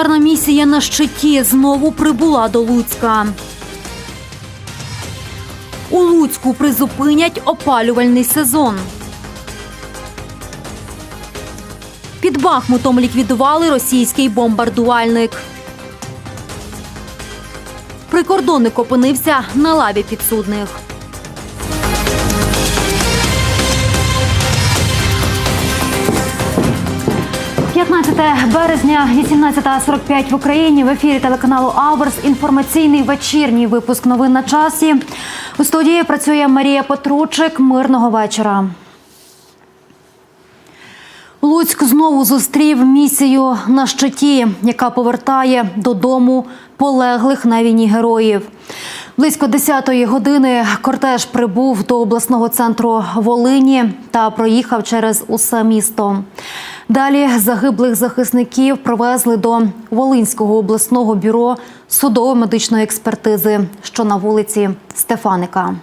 Гуманітарна місія на щиті знову прибула до Луцька. У Луцьку призупинять опалювальний сезон. Під Бахмутом ліквідували російський бомбардувальник. Прикордонник опинився на лаві підсудних. – березня, 18.45 в Україні. В ефірі телеканалу Аверс. Інформаційний вечірній випуск новин на часі. У студії працює Марія Петручик. Мирного вечора. Луцьк знову зустрів місію на щиті, яка повертає додому полеглих на війні героїв. Близько 10-ї години кортеж прибув до обласного центру Волині та проїхав через усе місто. Далі загиблих захисників привезли до Волинського обласного бюро судово-медичної експертизи, що на вулиці Стефаника.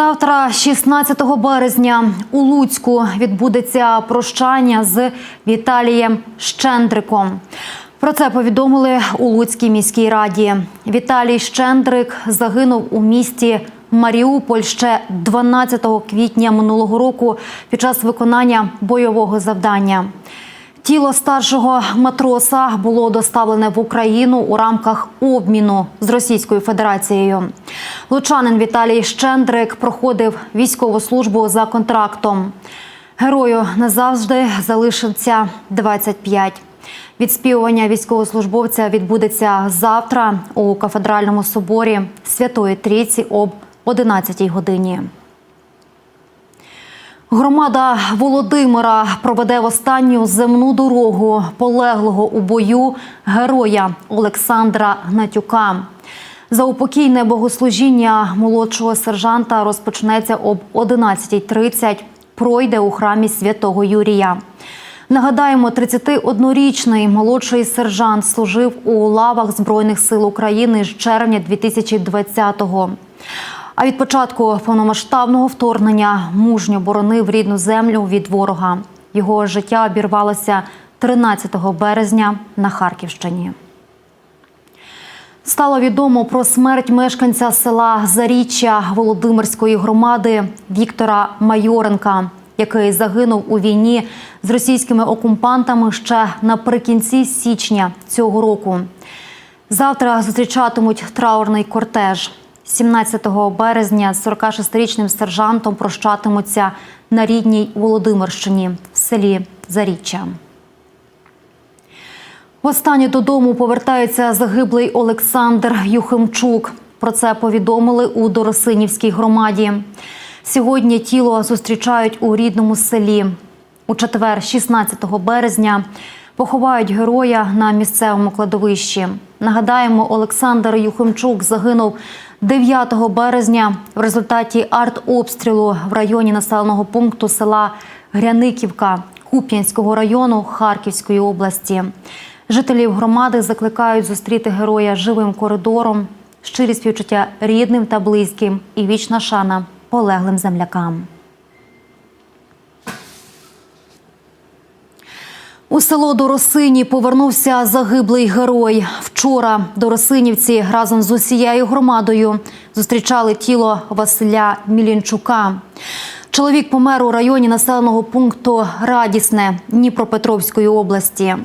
Завтра, 16 березня, у Луцьку відбудеться прощання з Віталієм Щендриком. Про це повідомили у Луцькій міській раді. Віталій Щендрик загинув у місті Маріуполь ще 12 квітня минулого року під час виконання бойового завдання. Тіло старшого матроса було доставлене в Україну у рамках обміну з Російською Федерацією. Лучанин Віталій Щендрик проходив військову службу за контрактом. Герою назавжди залишиться 25. Відспівування військовослужбовця відбудеться завтра у кафедральному соборі Святої Трійці об 11 годині. Громада Володимира проведе в останню земну дорогу полеглого у бою героя Олександра Гнатюка. Заупокійне богослужіння молодшого сержанта розпочнеться об 11.30. Пройде у храмі святого Юрія. Нагадаємо, 31-річний молодший сержант служив у лавах Збройних сил України з червня 2020-го. А від початку повномасштабного вторгнення мужньо боронив рідну землю від ворога. Його життя обірвалося 13 березня на Харківщині. Стало відомо про смерть мешканця села Заріччя Володимирської громади Віктора Майоренка, який загинув у війні з російськими окупантами ще наприкінці січня цього року. Завтра зустрічатимуть траурний кортеж. 17 березня з 46-річним сержантом прощатимуться на рідній Володимирщині в селі Заріччя. Востаннє додому повертається загиблий Олександр Юхимчук. Про це повідомили у Доросинівській громаді. Сьогодні тіло зустрічають у рідному селі. У четвер, 16 березня, поховають героя на місцевому кладовищі. Нагадаємо, Олександр Юхимчук загинув 9 березня в результаті артобстрілу в районі населеного пункту села Гряниківка Куп'янського району Харківської області. Жителів громади закликають зустріти героя живим коридором, щирі співчуття рідним та близьким і вічна шана полеглим землякам. У село Доросині повернувся загиблий герой. Вчора Доросинівці разом з усією громадою зустрічали тіло Василя Мілінчука. Чоловік помер у районі населеного пункту Радісне Дніпропетровської області.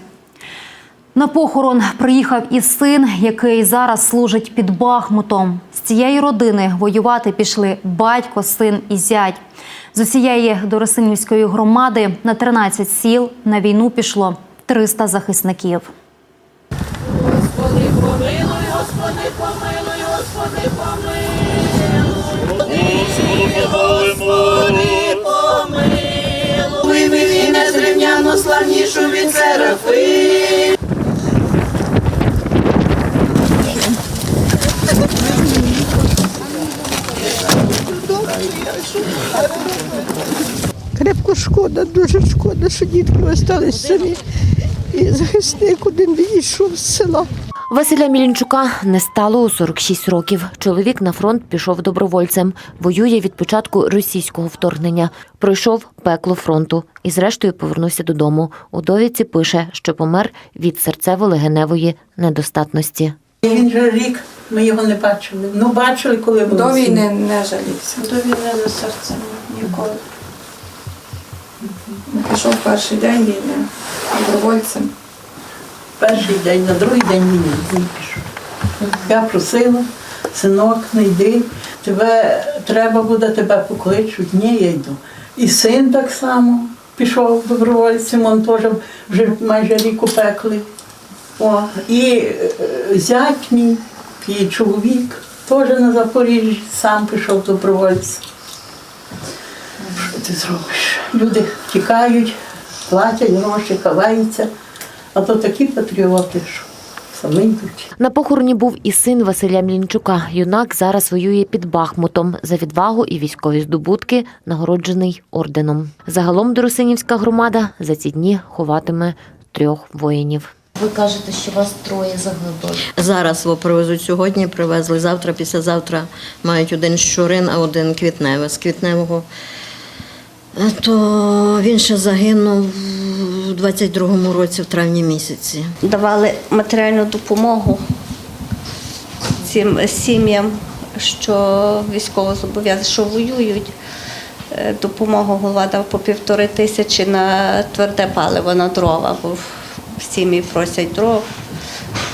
На похорон приїхав і син, який зараз служить під Бахмутом. З цієї родини воювати пішли батько, син і зять. З усієї Доросинівської громади на 13 сіл на війну пішло 300 захисників. Господи, помилуй, Господи, помилуй, Господи, помилуй. Господи, помилуй. Мені незрівняно славнішу від серафим. Крепко шкода, дуже шкода, що дітки остались самі. І захисник один відійшов з села. Василя Мілінчука не стало у 46 років. Чоловік на фронт пішов добровольцем. Воює від початку російського вторгнення. Пройшов пекло фронту і зрештою повернувся додому. У довідці пише, що помер від серцево-легеневої недостатності. Він же рік, ми його не бачили. Ну, бачили, коли був До війни не жалівся. До війни за серцем ніколи. Пішов перший день війни добровольцем. Перший день, на другий день війни він пішов. Я просила, синок, не йди, тебе треба буде, тебе покличуть. Ні, я йду. І син так само пішов добровольцем, він теж вже майже рік у пеклі. О, і е, зять мій, і чоловік теж на Запоріжжі сам пішов добровольцем. Що ти зробиш? Люди тікають, платять гроші, ховаються, а то такі патріоти, що. На похороні був і син Василя Мілінчука. Юнак зараз воює під Бахмутом за відвагу і військові здобутки, нагороджений орденом. Загалом Доросинівська громада за ці дні ховатиме трьох воїнів. Ви кажете, що вас троє загиблих. Зараз його привезуть сьогодні, привезли завтра, післязавтра мають один щурин, а один квітневе. З квітневого е, то він ще загинув у 22-му році, в травні місяці. давали матеріальну допомогу цим сім'ям, що військово зобов'язані, що воюють. Е, Допомогу голова дав по півтори тисячі на тверде паливо, на дрова, бо сім'ї просять дров.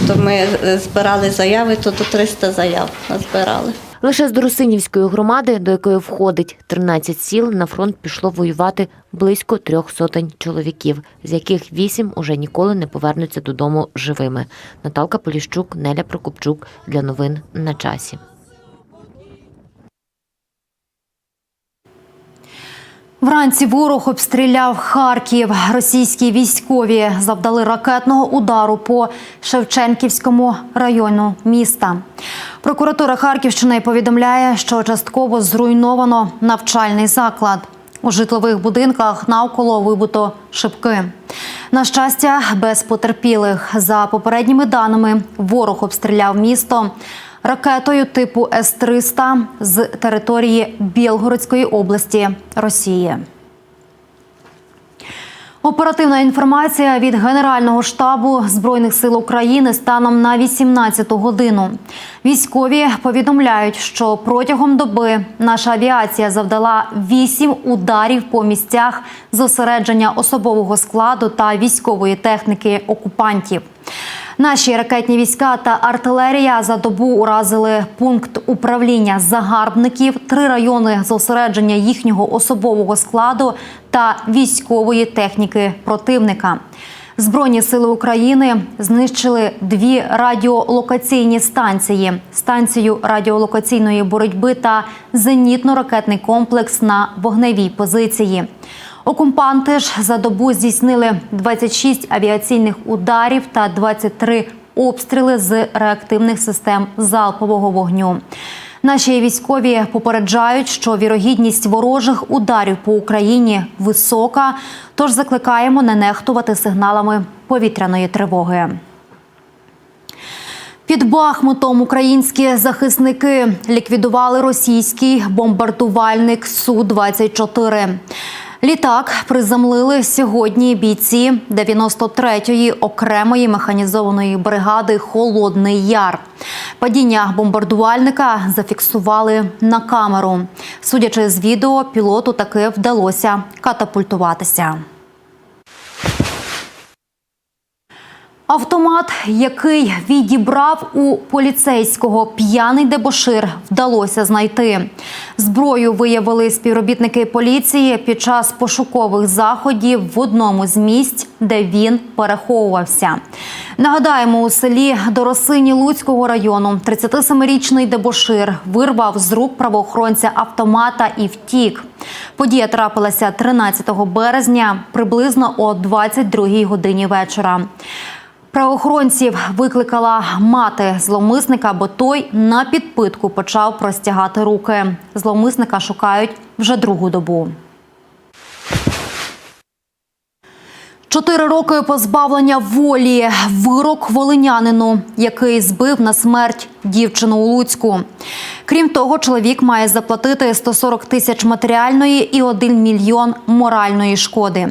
То ми е, збирали заяви, то до 300 заяв назбирали. Лише з Доросинівської громади, до якої входить 13 сіл, на фронт пішло воювати близько трьох сотень чоловіків, з яких вісім уже ніколи не повернуться додому живими. Наталка Поліщук, Неля Прокопчук для новин на часі. Вранці ворог обстріляв Харків. Російські військові завдали ракетного удару по Шевченківському району міста. Прокуратура Харківщини повідомляє, що частково зруйновано навчальний заклад. У житлових будинках навколо вибуто шибки. На щастя, без потерпілих. За попередніми даними, ворог обстріляв місто ракетою типу С-300 з території Білгородської області Росії. Оперативна інформація від Генерального штабу Збройних сил України станом на 18 годину. Військові повідомляють, що протягом доби наша авіація завдала 8 ударів по місцях зосередження особового складу та військової техніки окупантів. Наші ракетні війська та артилерія за добу уразили пункт управління загарбників, три райони зосередження їхнього особового складу та військової техніки противника. Збройні сили України знищили дві радіолокаційні станції: станцію радіолокаційної боротьби та зенітно-ракетний комплекс на вогневій позиції. Окупанти ж за добу здійснили 26 авіаційних ударів та 23 обстріли з реактивних систем залпового вогню. Наші військові попереджають, що вірогідність ворожих ударів по Україні висока, тож закликаємо не нехтувати сигналами повітряної тривоги. Під Бахмутом українські захисники ліквідували російський бомбардувальник Су-24. Літак приземлили сьогодні бійці 93-ї окремої механізованої бригади Холодний Яр. Падіння бомбардувальника зафіксували на камеру. Судячи з відео, пілоту таки вдалося катапультуватися. Автомат, який відібрав у поліцейського п'яний дебошир, вдалося знайти. Зброю виявили співробітники поліції під час пошукових заходів в одному з місць, де він переховувався. Нагадаємо, у селі Доросині Луцького району 37-річний дебошир вирвав з рук правоохоронця автомата і втік. Подія трапилася 13 березня, приблизно о 22 годині вечора. Правоохоронців викликала мати зловмисника, бо той на підпитку почав простягати руки. Зловмисника шукають вже другу добу. Чотири роки позбавлення волі. Вирок волинянину, який збив на смерть дівчину у Луцьку. Крім того, чоловік має заплатити 140 тисяч матеріальної і 1 мільйон моральної шкоди.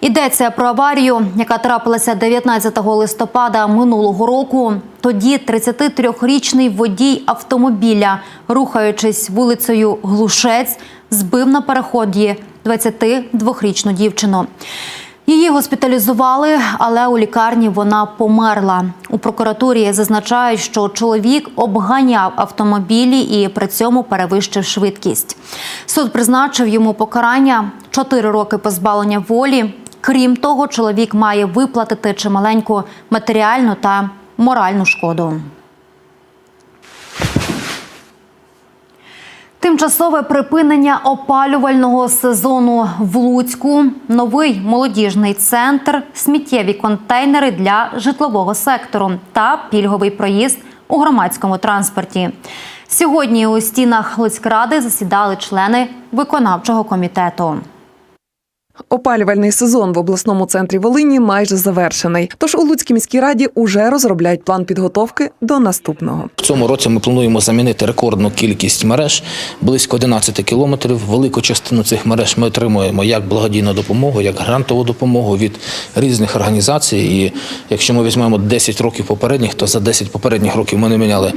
Йдеться про аварію, яка трапилася 19 листопада минулого року. Тоді 33-річний водій автомобіля, рухаючись вулицею Глушець, збив на переході 22-річну дівчину. Її госпіталізували, але у лікарні вона померла. У прокуратурі зазначають, що чоловік обганяв автомобілі і при цьому перевищив швидкість. Суд призначив йому покарання 4 роки позбавлення волі. Крім того, чоловік має виплатити чималеньку матеріальну та моральну шкоду. Тимчасове припинення опалювального сезону в Луцьку, новий молодіжний центр, сміттєві контейнери для житлового сектору та пільговий проїзд у громадському транспорті. Сьогодні у стінах Луцькради засідали члени виконавчого комітету. Опалювальний сезон в обласному центрі Волині майже завершений. Тож у Луцькій міській раді уже розробляють план підготовки до наступного. В цьому році ми плануємо замінити рекордну кількість мереж близько 11 кілометрів. Велику частину цих мереж ми отримуємо як благодійну допомогу, як грантову допомогу від різних організацій. І якщо ми візьмемо 10 років попередніх, то за 10 попередніх років ми не міняли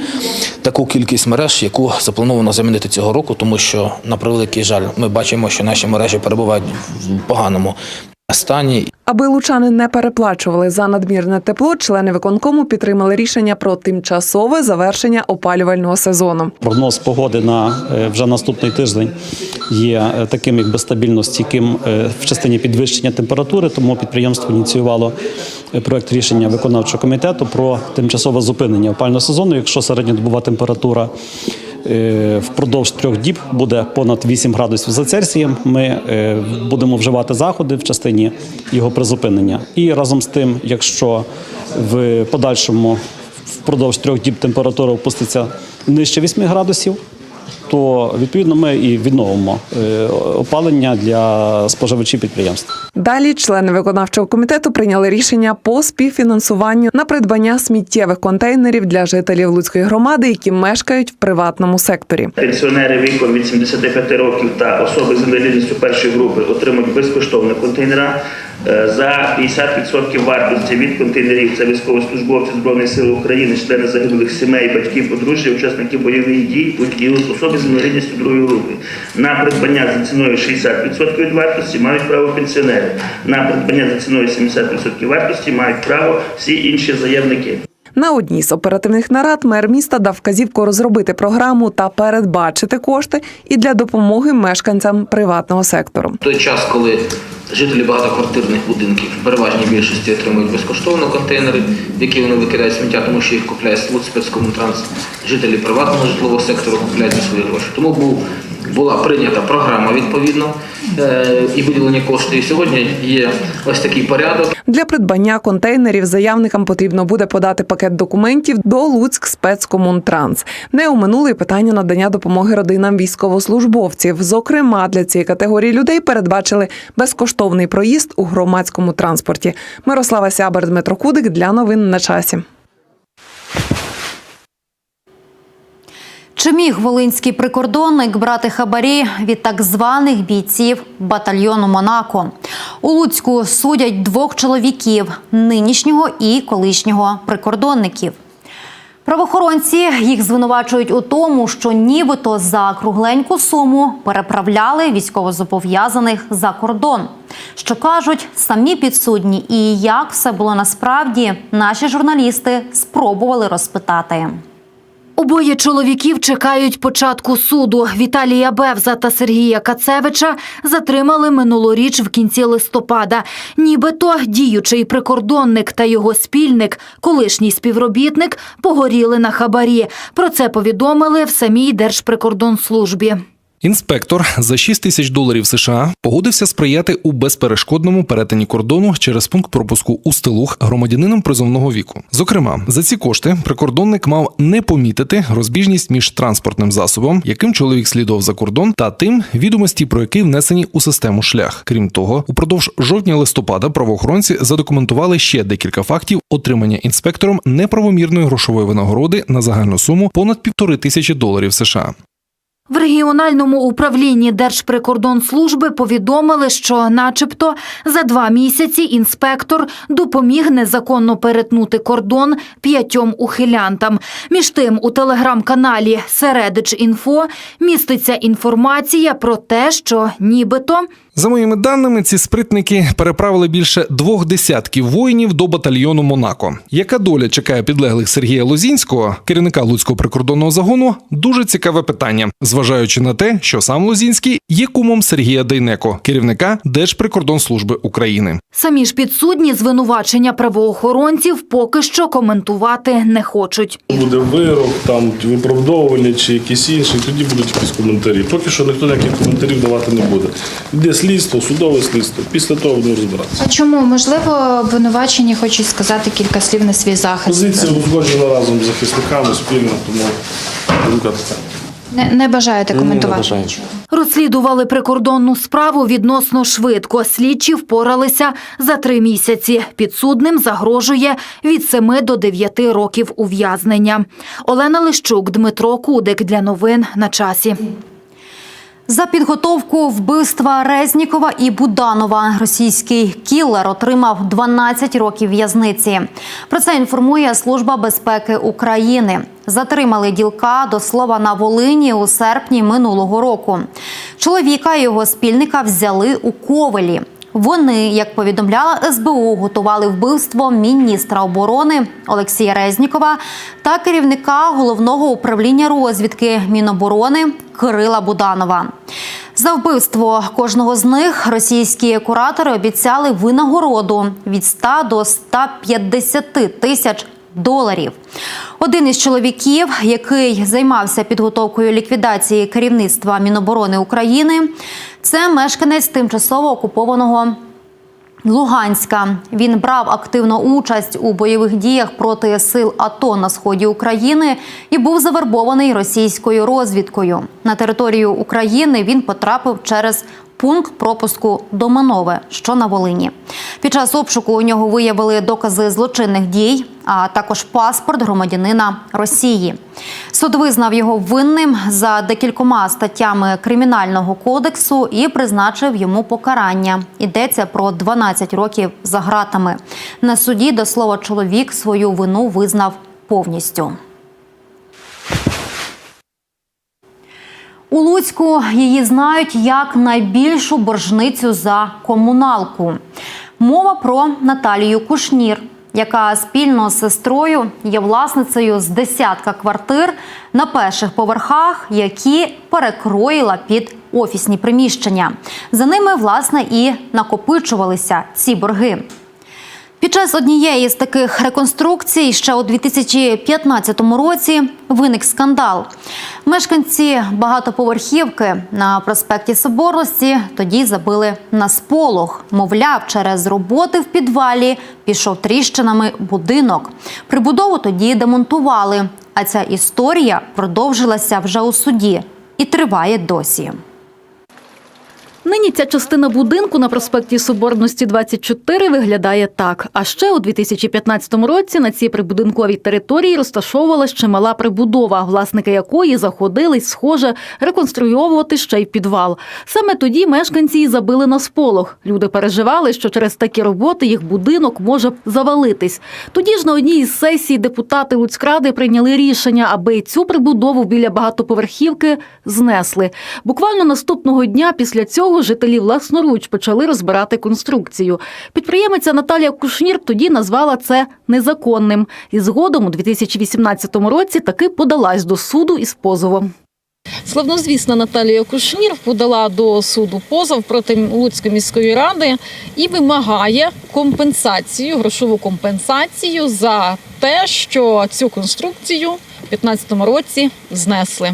таку кількість мереж, яку заплановано замінити цього року, тому що на превеликий жаль, ми бачимо, що наші мережі перебувають в поганому стані. Аби лучани не переплачували за надмірне тепло, члени виконкому підтримали рішення про тимчасове завершення опалювального сезону. Прогноз погоди на е, вже наступний тиждень є е, таким, якби стабільно стійким е, в частині підвищення температури. Тому підприємство ініціювало проект рішення виконавчого комітету про тимчасове зупинення опального сезону. Якщо середньодобова температура впродовж трьох діб буде понад 8 градусів за Цельсієм, ми е, будемо вживати заходи в частині його призупинення. І разом з тим, якщо в подальшому впродовж трьох діб температура опуститься нижче 8 градусів, то відповідно ми і відновимо е, опалення для споживачів підприємств. Далі члени виконавчого комітету прийняли рішення по співфінансуванню на придбання сміттєвих контейнерів для жителів Луцької громади, які мешкають в приватному секторі. Пенсіонери віком від 75 років та особи з інвалідністю першої групи отримують безкоштовно контейнера за 50% вартості від контейнерів. Це військовослужбовці Збройних сил України, члени загиблих сімей, батьків, подружжя, учасники бойових дій і особи з інвалідністю другої групи. На придбання за ціною 60% від вартості мають право пенсіонери. На придбання за ціною 70% вартості мають право всі інші заявники. На одній з оперативних нарад мер міста дав вказівку розробити програму та передбачити кошти і для допомоги мешканцям приватного сектору. В той час, коли жителі багатоквартирних будинків в переважній більшості отримують безкоштовно контейнери, в які вони викидають сміття, тому що їх купляє Слуд спецкомунтранс, жителі приватного житлового сектору купляють за свої гроші. Тому був була прийнята програма відповідно і виділені кошти. І сьогодні є ось такий порядок. Для придбання контейнерів заявникам потрібно буде подати пакет документів до Луцьк спецкомунтранс. Не оминули питання надання допомоги родинам військовослужбовців. Зокрема, для цієї категорії людей передбачили безкоштовний проїзд у громадському транспорті. Мирослава Сябер, Дмитро Кудик для новин на часі. Чи міг волинський прикордонник брати хабарі від так званих бійців батальйону Монако? У Луцьку судять двох чоловіків нинішнього і колишнього прикордонників. Правоохоронці їх звинувачують у тому, що нібито за кругленьку суму переправляли військовозобов'язаних за кордон. Що кажуть самі підсудні, і як все було насправді, наші журналісти спробували розпитати. Обоє чоловіків чекають початку суду. Віталія Бевза та Сергія Кацевича затримали минулоріч в кінці листопада. Нібито діючий прикордонник та його спільник, колишній співробітник, погоріли на хабарі. Про це повідомили в самій Держприкордонслужбі. Інспектор за 6 тисяч доларів США погодився сприяти у безперешкодному перетині кордону через пункт пропуску у Стилух громадянинам призовного віку. Зокрема, за ці кошти прикордонник мав не помітити розбіжність між транспортним засобом, яким чоловік слідував за кордон, та тим, відомості про який внесені у систему шлях. Крім того, упродовж жовтня-листопада правоохоронці задокументували ще декілька фактів отримання інспектором неправомірної грошової винагороди на загальну суму понад півтори тисячі доларів США. В регіональному управлінні Держприкордонслужби повідомили, що, начебто, за два місяці інспектор допоміг незаконно перетнути кордон п'ятьом ухилянтам. Між тим, у телеграм-каналі Середич Інфо міститься інформація про те, що нібито За моїми даними, ці спритники переправили більше двох десятків воїнів до батальйону Монако. Яка доля чекає підлеглих Сергія Лозінського, керівника Луцького прикордонного загону? Дуже цікаве питання, зважаючи на те, що сам Лозінський є кумом Сергія Дейнеко, керівника Держприкордонслужби України. самі ж підсудні звинувачення правоохоронців поки що коментувати не хочуть. Буде вирок, там виправдовування чи якісь інші, тоді будуть якісь коментарі. Поки що ніхто ніяких коментарів давати не буде. Йде слідство, судове слідство. Після того будемо розбиратися. А чому можливо обвинувачені хочуть сказати кілька слів на свій захист? Позиція узгоджена разом з захисниками спільно, тому думка така. Не, не бажаєте коментувати. Розслідували прикордонну справу відносно швидко. Слідчі впоралися за три місяці. Підсудним загрожує від 7 до 9 років ув'язнення. Олена Лищук, Дмитро Кудик для новин на часі. За підготовку вбивства Резнікова і Буданова російський кілер отримав 12 років в'язниці. Про це інформує Служба безпеки України. Затримали ділка до слова на Волині у серпні минулого року. Чоловіка і його спільника взяли у ковелі. Вони, як повідомляла СБУ, готували вбивство міністра оборони Олексія Резнікова та керівника головного управління розвідки Міноборони Кирила Буданова. За вбивство кожного з них російські куратори обіцяли винагороду від 100 до 150 тисяч доларів. Один із чоловіків, який займався підготовкою ліквідації керівництва Міноборони України, це мешканець тимчасово окупованого Луганська. Він брав активну участь у бойових діях проти сил АТО на сході України і був завербований російською розвідкою. На територію України він потрапив через пункт пропуску Доманове, що на Волині. Під час обшуку у нього виявили докази злочинних дій, а також паспорт громадянина Росії. Суд визнав його винним за декількома статтями кримінального кодексу і призначив йому покарання. Йдеться про 12 років за ґратами. На суді до слова чоловік свою вину визнав повністю. У Луцьку її знають як найбільшу боржницю за комуналку. Мова про Наталію Кушнір, яка спільно з сестрою є власницею з десятка квартир на перших поверхах, які перекроїла під офісні приміщення. За ними, власне, і накопичувалися ці борги. Під час однієї з таких реконструкцій ще у 2015 році виник скандал. Мешканці багатоповерхівки на проспекті Соборності тоді забили на сполох. Мовляв, через роботи в підвалі пішов тріщинами будинок. Прибудову тоді демонтували. А ця історія продовжилася вже у суді і триває досі. Нині ця частина будинку на проспекті Соборності 24 виглядає так. А ще у 2015 році на цій прибудинковій території розташовувалась чимала прибудова, власники якої заходились, схоже, реконструйовувати ще й підвал. Саме тоді мешканці й забили на сполох. Люди переживали, що через такі роботи їх будинок може завалитись. Тоді ж на одній із сесій депутати Луцькради прийняли рішення, аби цю прибудову біля багатоповерхівки знесли. Буквально наступного дня після цього жителі власноруч почали розбирати конструкцію. Підприємиця Наталія Кушнір тоді назвала це незаконним. І згодом у 2018 році таки подалась до суду із позовом. Славнозвісна Наталія Кушнір подала до суду позов проти Луцької міської ради і вимагає компенсацію, грошову компенсацію за те, що цю конструкцію у 2015 році знесли.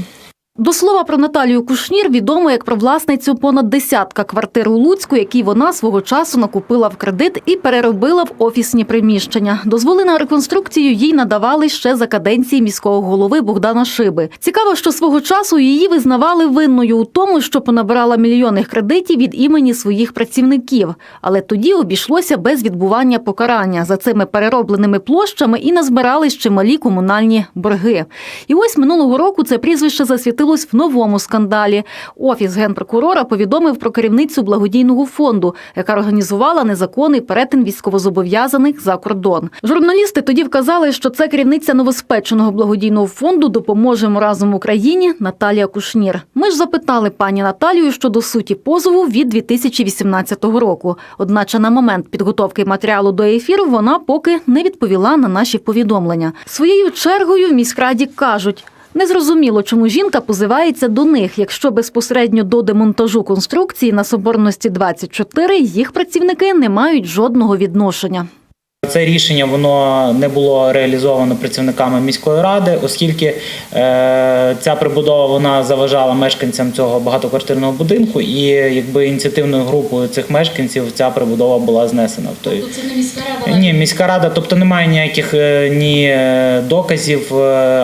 До слова про Наталію Кушнір відомо як про власницю понад десятка квартир у Луцьку, які вона свого часу накупила в кредит і переробила в офісні приміщення. Дозволи на реконструкцію їй надавали ще за каденції міського голови Богдана Шиби. Цікаво, що свого часу її визнавали винною у тому, що понабирала мільйонних кредитів від імені своїх працівників. Але тоді обійшлося без відбування покарання. За цими переробленими площами і назбирали ще малі комунальні борги. І ось минулого року це прізвище засвітилось в новому скандалі. Офіс генпрокурора повідомив про керівницю благодійного фонду, яка організувала незаконний перетин військовозобов'язаних за кордон. Журналісти тоді вказали, що це керівниця новоспеченого благодійного фонду Допоможемо разом Україні Наталія Кушнір. Ми ж запитали пані Наталію щодо суті позову від 2018 року. Одначе на момент підготовки матеріалу до ефіру вона поки не відповіла на наші повідомлення. Своєю чергою в міськраді кажуть. Незрозуміло, чому жінка позивається до них, якщо безпосередньо до демонтажу конструкції на Соборності 24 їх працівники не мають жодного відношення. Це рішення воно не було реалізовано працівниками міської ради, оскільки е, ця прибудова вона заважала мешканцям цього багатоквартирного будинку, і якби ініціативною групою цих мешканців ця прибудова була знесена. Той Це не міська рада. ні, міська рада, тобто немає ніяких е, ні е, доказів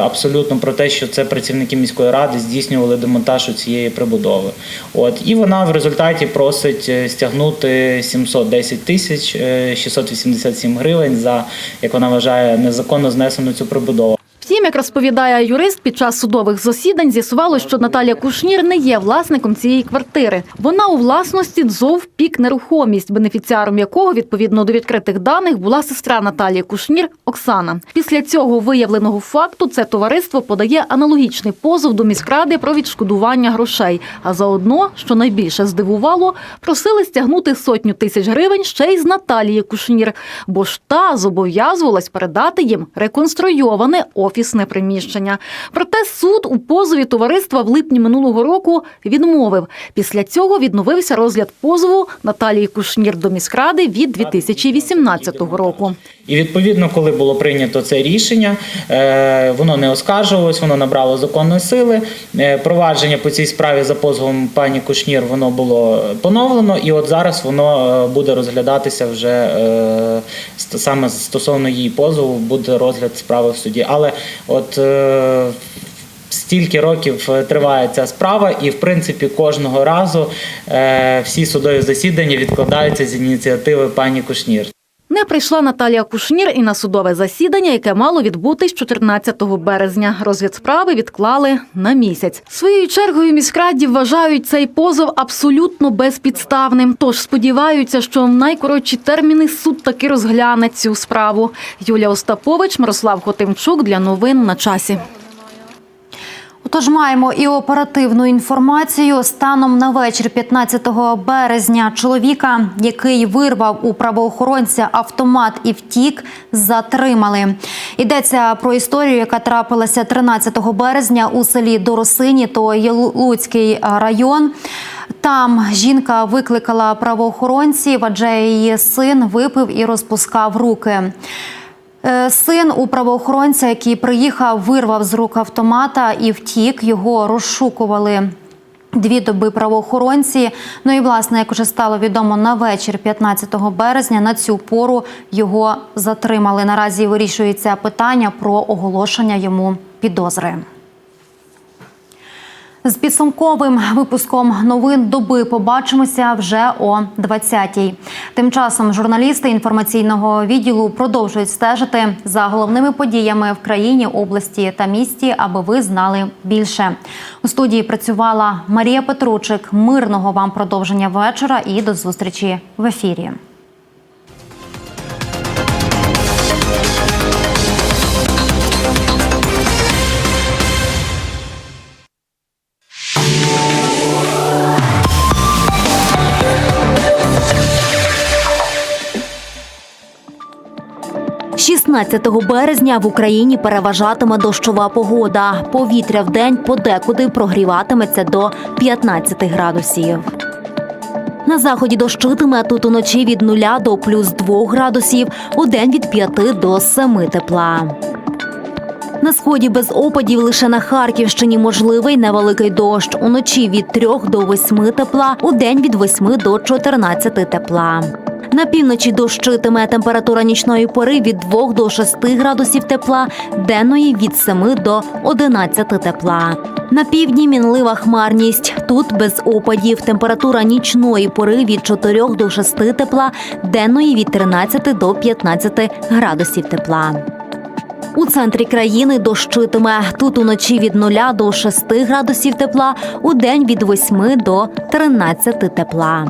абсолютно про те, що це працівники міської ради здійснювали демонтаж у цієї прибудови. От і вона в результаті просить стягнути 710 тисяч е, 687 гривень за як вона вважає незаконно знесену цю прибудову. Втім, як розповідає юрист, під час судових засідань з'ясувалося, що Наталія Кушнір не є власником цієї квартири. Вона у власності ДЗОВ «Пік нерухомість, бенефіціаром якого, відповідно до відкритих даних, була сестра Наталії Кушнір Оксана. Після цього виявленого факту це товариство подає аналогічний позов до міськради про відшкодування грошей. А заодно, що найбільше здивувало, просили стягнути сотню тисяч гривень ще й з Наталії Кушнір, бо ж та зобов'язувалась передати їм реконструйоване офісне приміщення. Проте суд у позові товариства в липні минулого року відмовив. Після цього відновився розгляд позову Наталії Кушнір до міськради від 2018 року. І відповідно, коли було прийнято це рішення, е, воно не оскаржувалось, воно набрало законної сили. Е, Провадження по цій справі за позовом пані Кушнір воно було поновлено, і от зараз воно е, буде розглядатися вже саме стосовно її позову, буде розгляд справи в суді. Але от е, Стільки років е, триває ця справа, і в принципі кожного разу е, всі судові засідання відкладаються з ініціативи пані Кушнір. Не прийшла Наталія Кушнір і на судове засідання, яке мало відбутись 14 березня. Розгляд справи відклали на місяць. Своєю чергою міськраді вважають цей позов абсолютно безпідставним. Тож сподіваються, що в найкоротші терміни суд таки розгляне цю справу. Юлія Остапович, Мирослав Хотимчук для новин на часі. Отож, маємо і оперативну інформацію. Станом на вечір 15 березня чоловіка, який вирвав у правоохоронця автомат і втік, затримали. Йдеться про історію, яка трапилася 13 березня у селі Доросині, то є Луцький район. Там жінка викликала правоохоронців, адже її син випив і розпускав руки. Е, Син у правоохоронця, який приїхав, вирвав з рук автомата і втік. Його розшукували. Дві доби правоохоронці. Ну і власне, як уже стало відомо, на вечір 15 березня на цю пору його затримали. Наразі вирішується питання про оголошення йому підозри. З підсумковим випуском новин доби побачимося вже о 20-й. Тим часом журналісти інформаційного відділу продовжують стежити за головними подіями в країні, області та місті, аби ви знали більше. У студії працювала Марія Петручик. Мирного вам продовження вечора і до зустрічі в ефірі. – 16 березня в Україні переважатиме дощова погода. Повітря в день подекуди прогріватиметься до 15 градусів. На заході дощитиме тут уночі від 0 до плюс 2 градусів, у день від 5 до 7 тепла. На сході без опадів лише на Харківщині можливий невеликий дощ. Уночі від 3 до 8 тепла, у день від 8 до 14 тепла. На півночі дощитиме температура нічної пори від 2 до 6 градусів тепла, денної від 7 до 11 тепла. На півдні мінлива хмарність. Тут без опадів. Температура нічної пори від 4 до 6 тепла, денної від 13 до 15 градусів тепла. У центрі країни дощитиме. Тут уночі від 0 до 6 градусів тепла, у день від 8 до 13 тепла.